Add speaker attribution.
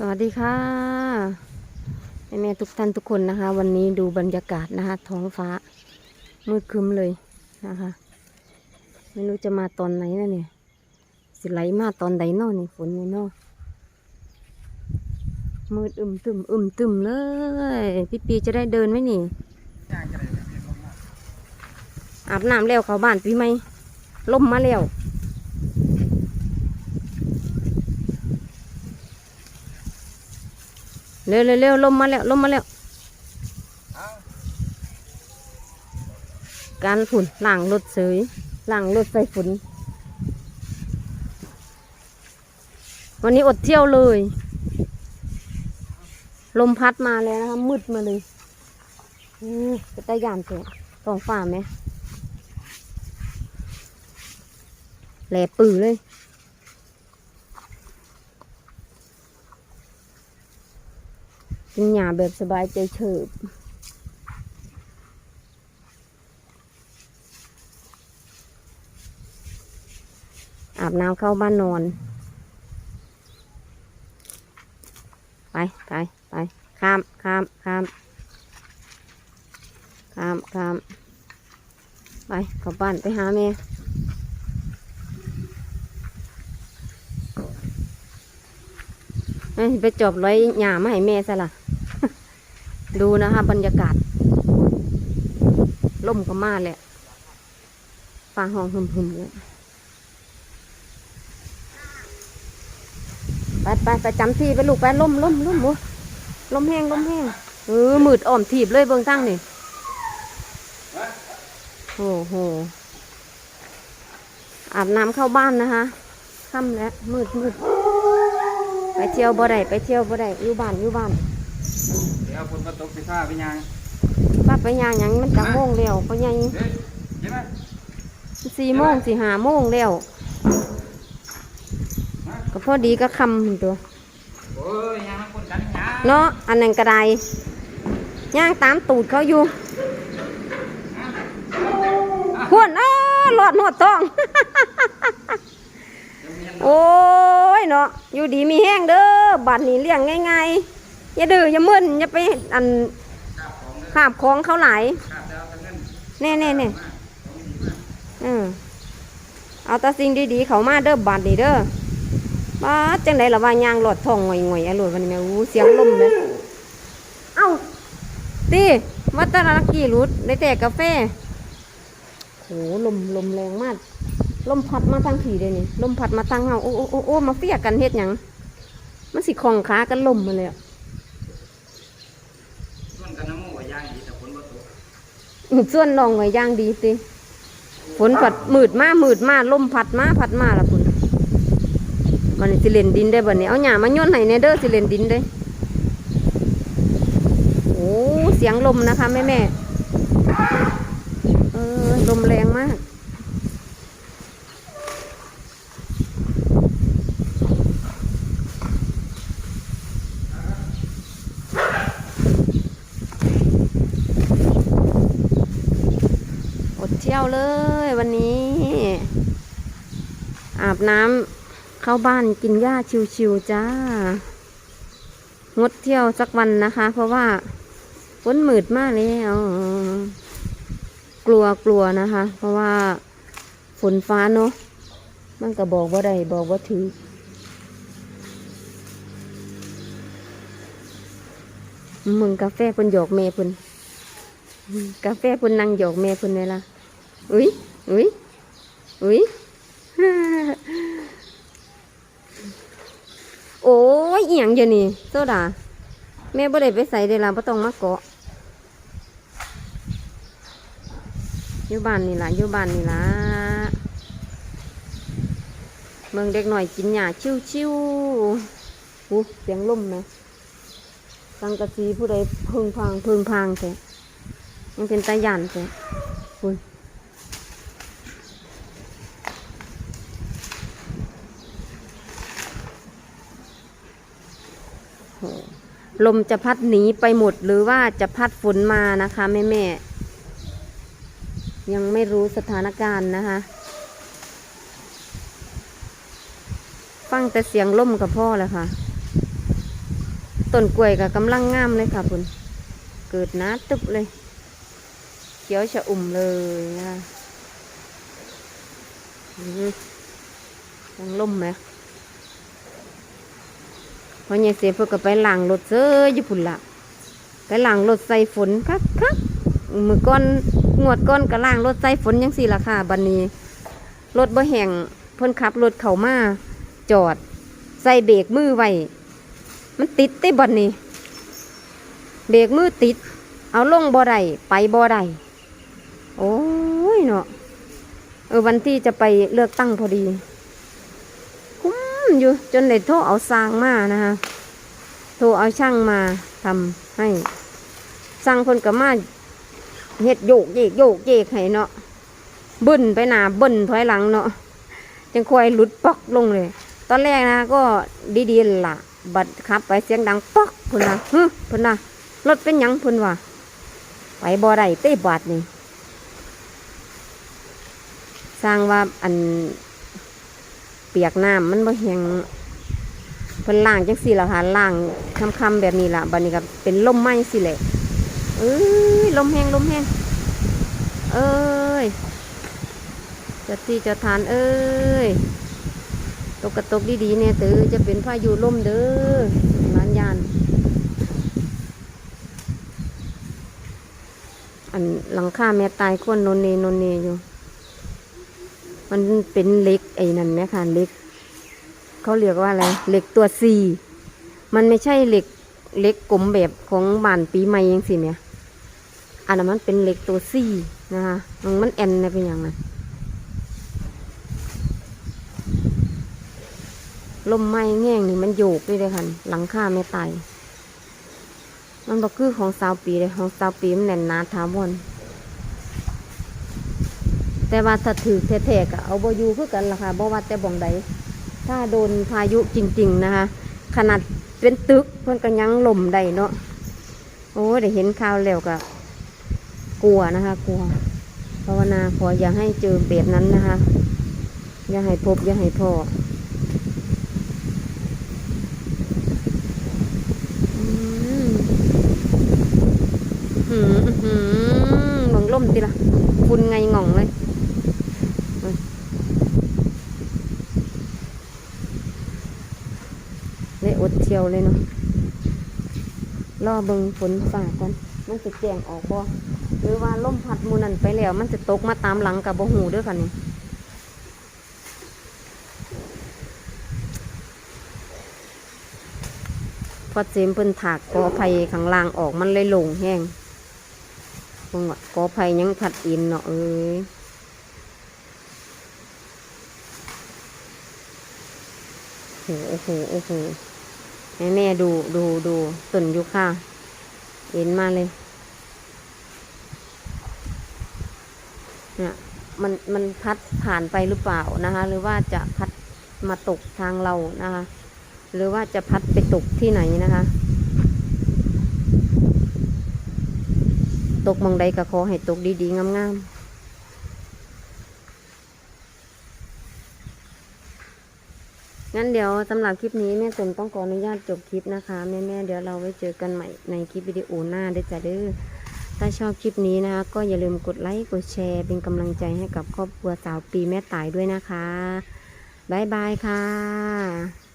Speaker 1: สวัสดีค่ะแม่แม่ๆทุกท่านทุกคนนะคะ วันนี้ดูบรรยากาศนะคะท้องฟ้า มืดครึ้มเลยนะคะ ไม่รู้จะมาตอนไหนนะเนี่ย สิไหลมาตอนใดเนอนี่ฝนนี่เนอมืดอึมตึมอึมตึมเลย พี่ปีจะได้เดินไหมนี่อาบน้ำแล้วเข้าบ้านปีไหมล่มมาแล้ว เร็วเร็วเร็วลมมาแล้วลมมาแล้วการฝุ่นหลังรถเสยหลังรถใส่ฝุ่นวันนี้อดเที่ยวเลย ลมพัดมาแล้วนะคะมืดมาเลยอือจะตายานเถอะท้องฟ้าไหมแหลปือเลย กินหยาแบบสบายใจเฉิบอาบน้ำเข้าบ้านนอน ไปไปไปข้ามข้ามข้ามข้ามข้ามไปเข้าบ้านไปหาแม่ไปจอบร้อยหยามาให้แม่ซะละ ดูนะคะบรรยากาศล่มก็มาแหละฟ้าห้องหึมๆเลยไปไปไปจำที่ไปลูกไปล่มล่มล่มหมูล่มแห้งล่มแห้งเออมืดอ่อมถีบเลยเบื้องตั้งนี่โอ้โหอาบน้ำเข้าบ้านนะคะค่ำแล้วมืดมืดไปเที่ยวบ่ได้ไปเที่ยวบ่ได้อยู่บ้านอยู่บ้าน
Speaker 2: เดี๋ยวฝนมาตกสิผ้าไปยัง
Speaker 1: ป้าไปย่างหยังมันจะโมงแล้วเพราะยัง
Speaker 2: เฮ้ยเห็นไหม
Speaker 1: สี่โมงสี่ห้าโมงแล้วก็พอดีก็คำหั่นตัว
Speaker 2: โอ้ยยังมันคนกันยัง
Speaker 1: เนาะอันนั้นกระไดย่างตามตูดเขาอยู่พวนอ้าหลอดหนวดต้อง โอ้ยเนาะอยู่ดีมีแห้งเด้อบัดนี้เลี้ยงง่ายๆ อย่าดื้ออย่ามึนอย่าไปอันขาบของเขาหลาย
Speaker 2: แล้วกันเงิน
Speaker 1: แน่แน่แน่เออเอาแตาสิ่งดีๆเขามาเด้อบัดนี้เด้อบ้าจังไดละว่ายางหลอดทองหงอยๆอะโหลดวันนี้แม่อู้เสียงลมเลยเอ้าตีวัตรลักกี้รุดได้แต่กาแฟโหลมลมแรงมากลมพัดมาทางผีเลยนี่ลมพัดมาทางเฮาโอ้โอ้โอ้โอ้มาเฟียกันเฮ็ดหยังมันสิคองขากันลมมาเลยอะ
Speaker 2: ส่วนกันน้ำมูกว่าย่างดีแต่ฝนมาตก
Speaker 1: อืมส่วนนองไว้ย่างดีติฝนผัดมืดมามืดมาลมพัดมาพัดมาละคุณมันสิเล่นดินได้บ่เนี่ยเอาหยามาโยนไหนเนเด้อสิเล่นดินได้โอ้เสียงลมนะคะแม่แม่เออลมแรงมาก อดเที่ยวเลย วันนี้ อาบน้ำเข้าบ้านกินหญ้าชิวๆจ้า งดเที่ยวสักวันนะคะ เพราะว่าฝนมืดมากแล้วกลัวกลัวนะคะ เพราะว่าฝนฟ้าเนาะมันก็บอกว่าใดบอกว่าถือมึงกาแฟเพิ่นหยอกเมย์เพิ่นกาแฟเพุ่นนั่งหยอกแม่เพุ่นเลยล่ะอุ้ย อุ้ยอุ้ยโอ้ยเอียงอยู่นี่โซดา แม่บ่ได้ไปใส่เดล่ะบ่ต้องมาเกาะอยู่บ้านนี่ล่ะอยู่บ้านนี่ล่ะเมืองเด็กหน่อยกินหญ้าชิวๆอู้เสียงลมนะสังกะสีผู้ใดพึงพางพึงพางแท้มันเป็นตาหยันจ้ะคุณ ลมจะพัดหนีไปหมดหรือว่าจะพัดฝนมานะคะแม่แม่ยังไม่รู้สถานการณ์นะคะ ฟังแต่เสียงล่มกับพ่อแหละค่ะต้นกล้วยก็กำลังงามเลยค่ะคุณเกิดนาตึบเลย เขียวชะอุ่มเลยนะคะยังล่มไหม พอเนี่ยเสียเพื่อก็ไปล้างรถเซ้อญี่ปุ่นละไปล้างรถใส่ฝนคักคักมือก้อนงวดก้อนก็ล้างรถใส่ฝนยังสี่ละค่ะบันนี้รถบ่แห้งเพิ่นขับรถเข้ามาจอด ใส่เบรกมือไว้มันติดได้บัดนี้ เบรกมือติด เอาลงบ่ได้ไปบ่ได้โอ้ยเนาะเออวันที่จะไปเลือกตั้งพอดี อยู่จนได้โทรเอาสร้างมานะคะโทรเอาช่างมาทำให้สร้างคนกับมาเฮ็ดโยกเยกโยกเยกให้เนาะบึ้นไปหนาบึ้นถอยหลังเนาะจังคอยหลุดปอกลงเลย ตอนแรกนะก็ดีๆล่ะ บัดขับ ไปเสียงดังปอกพุ่นนะฮึพุ่นนะรถเป็นยังพุ่นวะไปบ่อได้เต้บาดนี่สร้างว่าอัน ปียกน้ำมันบ่แห้งเพิ่นล่างจังสี่ละค่ะล่างคำๆแบบนี้ล่ะบัดนี้ก็เป็นลมไหม้สิแหละเอ้ยลมแห้งลมแห้งเอ้ยเจะที่เจะทานเอ้ยตกกระตกดีๆเนี่ยตือจะเป็นพายุลมเด้อร้านยานอันหลังคาแม่ตายคนนนเนนนเนอยู่ มันเป็นเหล็กไอ้นั่นไหมคะเหล็กเขาเรียกว่าอะไรเหล็กตัวซีมันไม่ใช่เหล็กเหล็กกลมแบบของบานปีใหม่ยังสิเนี่ยอันนั้นมันเป็นเหล็กตัวซีนะคะมันแอนนะเป็นอย่างนั้นลมไม้แง่งนี่มันโยกเลยเลยค่ะหลังคาไม่ตายมันบอกคือของสาวปีเลยของสาวปีมันแน่นนาถาวร แต่ว่าถ้าถือแท้ๆก็เอาบอยู่คือกันล่ะค่ะบ่ว่าแต่บ่องใดถ้าโดนพายุจริง ๆนะคะ ขนาดเป็นตึกเพื่อนก็ยังลมได้เนาะโอ้ได้เห็นข่าวแล้วก็กลัวนะคะ กลัวภาวนาขออย่าให้เจอแบบนั้นนะคะ อย่าให้พบอย่าให้พ่อหืมอื้อหืมหมองล่มติละฝุ่นไงง่องเลยอืม เที่ยวเลยเนาะรอเบิงฝนฝ่าก่อนมันจะแจงออกบ่หรือว่าล่มพัดมูนันไปแล้ว มันจะตกมาตามหลังกับบ่หูด้วยค่ะนี่พอเจมเพิ่นถากกอไผ่ข้างล่างออกมันเลยโลงแห้งตรงว่ากอไผ่ยังผัดอินเนาะเอ้ยโอ้โหโอ้โห แม่แม่ดูดูดูต้นยุค่าเอ็นมาเลย เนี่ยมันมันพัดผ่านไปหรือเปล่านะคะ หรือว่าจะพัดมาตกทางเรานะคะ หรือว่าจะพัดไปตกที่ไหนนะคะ ตกมองใดก็ขอให้ตกดีๆงามๆ งั้นเดี๋ยวสำหรับคลิปนี้แม่ตุ่มต้องขออนุญาตจบคลิปนะคะแม่แม่เดี๋ยวเราไว้เจอกันใหม่ในคลิปวิดีโอหน้าด้จ้ะเด้อถ้าชอบคลิปนี้นะคะ ก็อย่าลืมกดไลค์กดแชร์ เป็นกำลังใจให้กับครอบครัวสาวปีแม่ตายด้วยนะคะ บ๊ายบายค่ะ